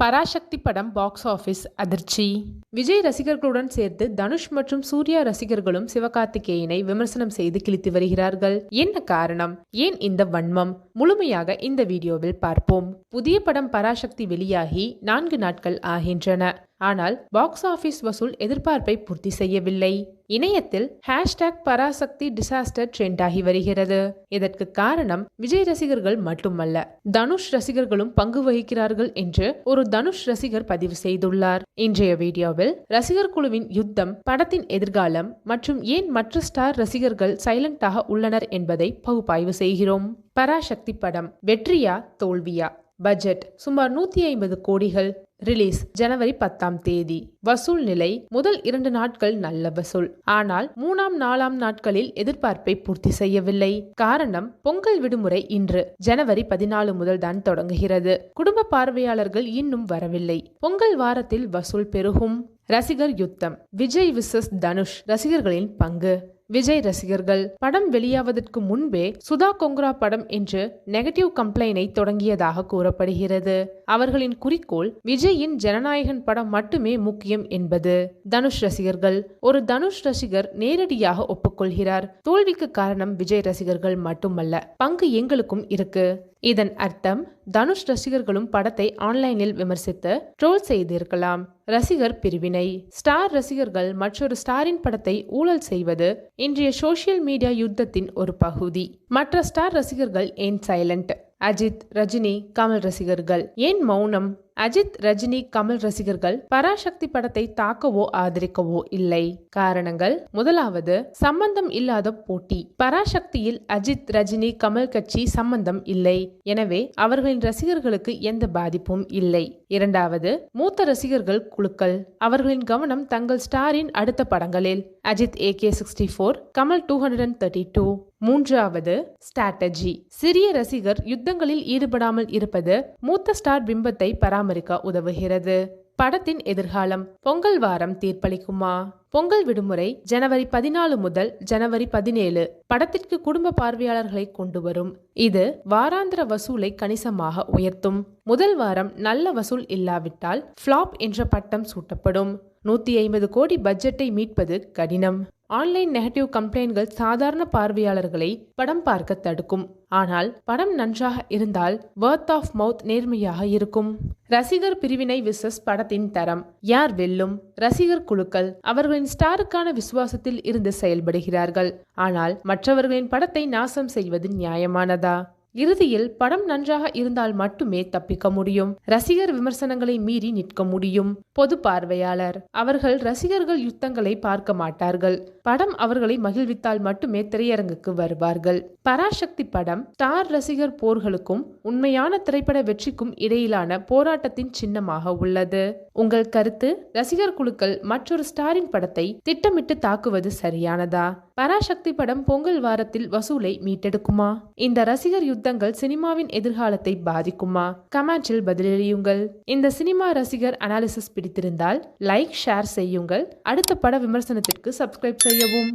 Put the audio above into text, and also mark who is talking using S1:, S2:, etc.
S1: பராசக்தி படம் box office அதிர்ச்சி. விஜய் ரசிகர்களுடன் சேர்த்து தனுஷ் மற்றும் சூர்யா ரசிகர்களும் சிவகார்த்திகேயனை விமர்சனம் செய்து கிழித்து வருகிறார்கள். என்ன காரணம்? ஏன் இந்த வன்மம்? முழுமையாக இந்த வீடியோவில் பார்ப்போம். புதிய படம் பராசக்தி வெளியாகி நான்கு நாட்கள் ஆகின்றன. ஆனால் பாக்ஸ் ஆபீஸ் வசூல் எதிர்பார்ப்பை பூர்த்தி செய்யவில்லை. இணையத்தில் ஹேஷ்டேக் பராசக்தி டிசாஸ்டர் ட்ரெண்ட் ஆகி வருகிறது. இதற்கு காரணம் விஜய் ரசிகர்கள் மட்டுமல்ல. தனுஷ் ரசிகர்களும் பங்கு வகிக்கிறார்கள் என்று ஒரு தனுஷ் ரசிகர் பதிவு செய்துள்ளார். இன்றைய வீடியோவில் ரசிகர் குழுவின் யுத்தம் படத்தின் எதிர்காலம் மற்றும் ஏன் மற்ற ஸ்டார் ரசிகர்கள் சைலண்டாக உள்ளனர் என்பதை பகுப்பாய்வு செய்கிறோம். பராசக்தி படம் வெற்றியா தோல்வியா? பட்ஜெட் சுமார் நூத்தி ஐம்பது கோடிகள். ரிலீஸ் ஜனவரி பத்தாம் தேதி. வசூல் நிலை முதல் இரண்டு நாட்கள் நல்ல வசூல். ஆனால் மூணாம் நாலாம் நாட்களில் எதிர்பார்ப்பை பூர்த்தி செய்யவில்லை. காரணம் பொங்கல் விடுமுறை இன்று ஜனவரி பதினாலு முதல் தான் தொடங்குகிறது. குடும்ப பார்வையாளர்கள் இன்னும் வரவில்லை. பொங்கல் வாரத்தில் வசூல் பெருகும். ரசிகர் யுத்தம் விஜய் விசஸ் தனுஷ் ரசிகர்களின் பங்கு. விஜய் ரசிகர்கள் படம் வெளியாவதற்கு முன்பே சுதா கொங்ரா படம் என்று நெகட்டிவ் கம்ப்ளைனை தொடங்கியதாக கூறப்படுகிறது. அவர்களின் குறிக்கோள் விஜயின் ஜனநாயகன் படம் மட்டுமே முக்கியம் என்பது. தனுஷ் ரசிகர்கள் ஒரு தனுஷ் ரசிகர் நேரடியாக ஒப்புக்கொள்கிறார். தோல்விக்கு காரணம் விஜய் ரசிகர்கள் மட்டுமல்ல பங்கு எங்களுக்கும் இருக்கு. இதன் அர்த்தம் தனுஷ் ரசிகர்களும் படத்தை ஆன்லைனில் விமர்சித்து ட்ரோல் செய்திருக்கலாம். ரசிகர் பிரிவினை. ஸ்டார் ரசிகர்கள் மற்றொரு ஸ்டாரின் படத்தை ஊழல் செய்வது இன்றைய சோசியல் மீடியா யுத்தத்தின் ஒரு பகுதி. மற்ற ஸ்டார் ரசிகர்கள் ஏன் சைலண்ட்? அஜித் ரஜினி கமல் ரசிகர்கள். ஏன் மௌனம்? அஜித் ரஜினி கமல் ரசிகர்கள் பராசக்தி படத்தை தாக்கவோ ஆதரிக்கவோ இல்லை. காரணங்கள்? முதலாவது சம்பந்தம் இல்லாத போட்டி. பராசக்தியில் அஜித் ரஜினி கமல் கட்சி சம்பந்தம் இல்லை. எனவே அவர்களின் ரசிகர்களுக்கு எந்த பாதிப்பும் இல்லை. இரண்டாவது மூத்த ரசிகர்கள் குழுக்கள். அவர்களின் கவனம் தங்கள் ஸ்டாரின் அடுத்த படங்களில். Ajith A K sixty four Kamal two hundred and thirty two மூன்றாவது ஸ்ட்ராட்டஜி சிறிய ரசிகர் யுத்தங்களில் ஈடுபடாமல் இருப்பது மூத்த ஸ்டார் பிம்பத்தை பராமரிக்க உதவுகிறது. படத்தின் எதிர்காலம் பொங்கல் வாரம் தீர்ப்பளிக்குமா? பொங்கல் விடுமுறை ஜனவரி பதினாலு முதல் ஜனவரி பதினேழு படத்திற்கு குடும்ப பார்வையாளர்களை கொண்டு வரும். இது வாராந்திர வசூலை கணிசமாக உயர்த்தும். முதல் வாரம் நல்ல வசூல் இல்லாவிட்டால் ஃப்ளாப் என்ற பட்டம் சூட்டப்படும். நூத்தி ஐம்பது கோடி பட்ஜெட்டை மீட்பது கடினம். ஆன்லைன் நெகட்டிவ் கம்ப்ளைண்ட்கள் சாதாரண பார்வையாளர்களை படம் பார்க்க தடுக்கும். ஆனால் படம் நன்றாக இருந்தால் வேர்த் ஆஃப் மவுத் நேர்மையாக இருக்கும். ரசிகர் பிரிவினை விசஸ் படத்தின் தரம். யார் வெல்லும்? ரசிகர் குழுக்கள் அவர்களின் ஸ்டாருக்கான விசுவாசத்தில் இருந்து செயல்படுகிறார்கள். ஆனால் மற்றவர்களின் படத்தை நாசம் செய்வது நியாயமானதா? இறுதியில் படம் நன்றாக இருந்தால் மட்டுமே தப்பிக்க முடியும். ரசிகர் விமர்சனங்களை மீறி நிற்க முடியும். பொது பார்வையாளர். அவர்கள் ரசிகர்கள் யுத்தங்களை பார்க்க மாட்டார்கள். படம் அவர்களை மகிழ்வித்தால் மட்டுமே திரையரங்குக்கு வருவார்கள். பராசக்தி படம் ஸ்டார் ரசிகர் போர்களுக்கும் உண்மையான திரைப்பட வெற்றிக்கும் இடையிலான போராட்டத்தின் சின்னமாக உள்ளது. உங்கள் கருத்து ரசிகர் குழுக்கள் மற்றொரு ஸ்டாரின் படத்தை திட்டமிட்டு தாக்குவது சரியானதா? பராசக்தி படம் பொங்கல் வாரத்தில் வசூலை மீட்டெடுக்குமா? இந்த ரசிகர் யுத்தங்கள் சினிமாவின் எதிர்காலத்தை பாதிக்குமா? கமெண்ட்ஸில் பதிலளியுங்கள். இந்த சினிமா ரசிகர் அனாலிசிஸ் பிடித்திருந்தால் லைக் ஷேர் செய்யுங்கள். அடுத்த பட விமர்சனத்திற்கு சப்ஸ்கிரைப் செய்யவும்.